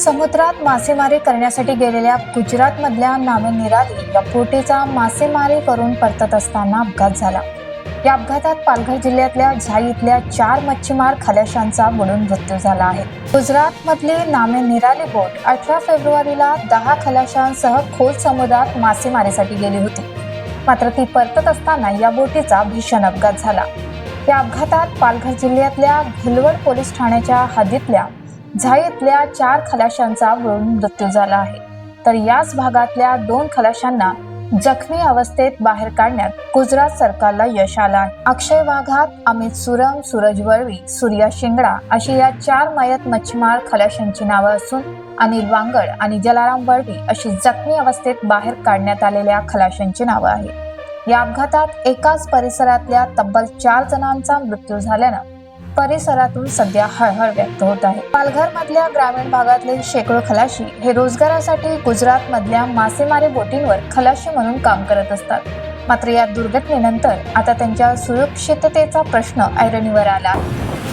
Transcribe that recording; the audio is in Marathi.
समुद्रात मासेमारी करण्यासाठी गेलेल्या गुजरातमधल्या नामे निराली या बोटीचा मासेमारी करून परतत असताना अपघात झाला. या अपघातात पालघर जिल्ह्यातल्या झाई इथल्या चार मच्छीमार खलाशांचा बुडून मृत्यू झाला आहे. गुजरातमधली नामे निराली बोट अठरा फेब्रुवारीला दहा खलाशांसह खोल समुद्रात मासेमारीसाठी गेली होती. मात्र ती परतत असताना या बोटीचा भीषण अपघात झाला. या अपघातात पालघर जिल्ह्यातल्या भिलवड पोलीस ठाण्याच्या हद्दीतल्या झाईतल्या चार खलाशांचा वळून मृत्यू झाला आहे. तर याच भागातल्या दोन खलाशांना जखमी अवस्थेत बाहेर काढण्यात गुजरात सरकारला यश आलं आहे. अक्षय वाघात अमित सुरम सूरज वळवी सूर्या शिंगडा अशी या चार मयत मच्छीमार खलाशांची नावं असून अनिल वांगड आणि जलाराम वळवी अशी जखमी अवस्थेत बाहेर काढण्यात आलेल्या खलाशांची नावं आहेत. या अपघातात एकाच परिसरातल्या तब्बल चार जणांचा मृत्यू झाल्यानं परिसरातून सध्या हळहळ व्यक्त होत आहे. पालघर मधल्या ग्रामीण भागातले शेकडो खलाशी हे रोजगारासाठी गुजरात मधल्या मासेमारी बोटींवर खलाशी म्हणून काम करत असतात. मात्र या दुर्घटनेनंतर आता त्यांच्या सुरक्षिततेचा प्रश्न ऐरणीवर आला. आहे